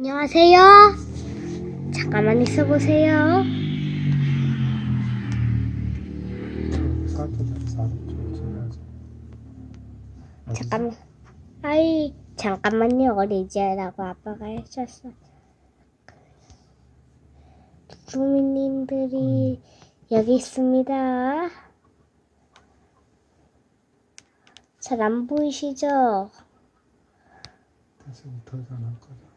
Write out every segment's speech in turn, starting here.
안녕하세요. 잠깐만 있어보세요. 잠깐, 아이, 잠깐만요. 어리지라고 아빠가 해줬어. 주민님들이 여기 있습니다. 잘 안 보이시죠? 다시부터 전할 거다.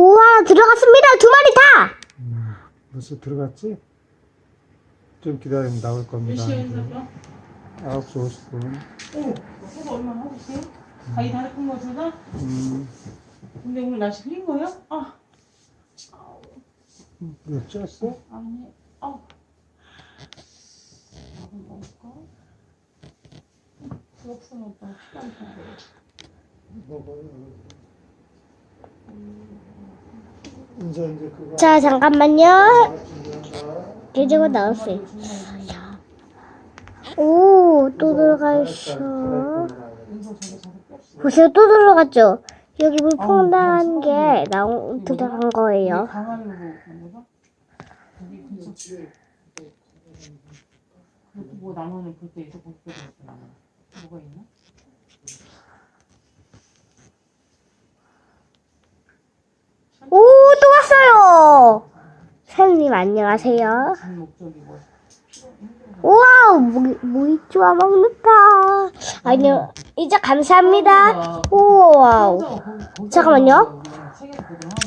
우와, 들어갔습니다. 두 마리 다! 음, 벌써 들어갔지? 좀 기다리면 나올 겁니다. 몇 시에 인사가? 9시 50분. 오, 소가 얼마나 하겠어요? 가위 다 닦은 거 주나? 음, 근데 오늘 날씨 흐린 거예요? 아, 이거 쪘어? 아니. 밥은 먹을까? 부엌선 오빠 시간 다 먹어요. 그거. 자, 잠깐만요. 깨지고 나왔어요. 오, 또 들어가 있어. 이거 저거 저거 뺐어. 보세요, 또 들어갔죠? 여기 물퐁당한 게 나온, 들어간 거예요. 오, 또 왔어요! 사장님, 안녕하세요. 우와, 뭐, 모이쭈와 먹는다. 아니요, 이제 감사합니다. 우와, 잠깐만요.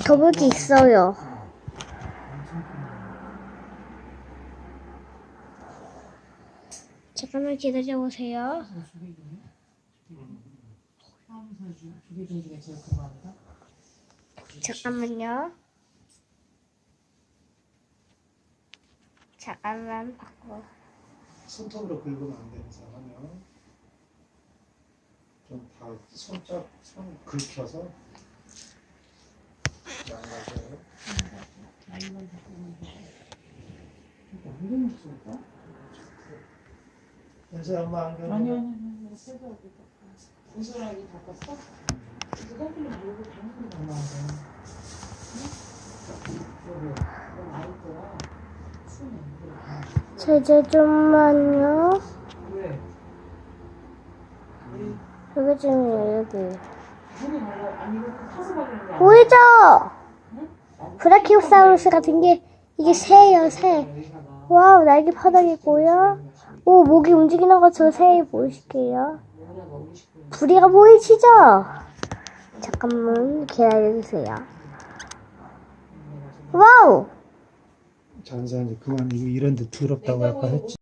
더블기 있어요. 잠깐만 기다려보세요. 잠깐만요. 잠깐만 바꿔. 손톱으로 긁으면 안 되는 사람이요. 좀다 손잡, 손 긁혀서. 양가져요. 이거 안경 엄마 안경. 아니 아니 아니 세수하고 세수하기 바꿨어? 누가 그냥 모르고 당연히 나와야 돼. 응? 너 아이들아 이제 좀만요. 왜? 여기 지금 여기. 바르는 거 아니야? 보이죠? 브라키오사우루스 같은 게 이게 새예요, 새. 와우, 날개 바닥이고요. 오, 목이 움직이는 것처럼 새 보이실게요. 부리가 보이시죠? 잠깐만 기다려주세요. 와우! 잔사 이제 그만 이거 이런데 더럽다고 아까 했지.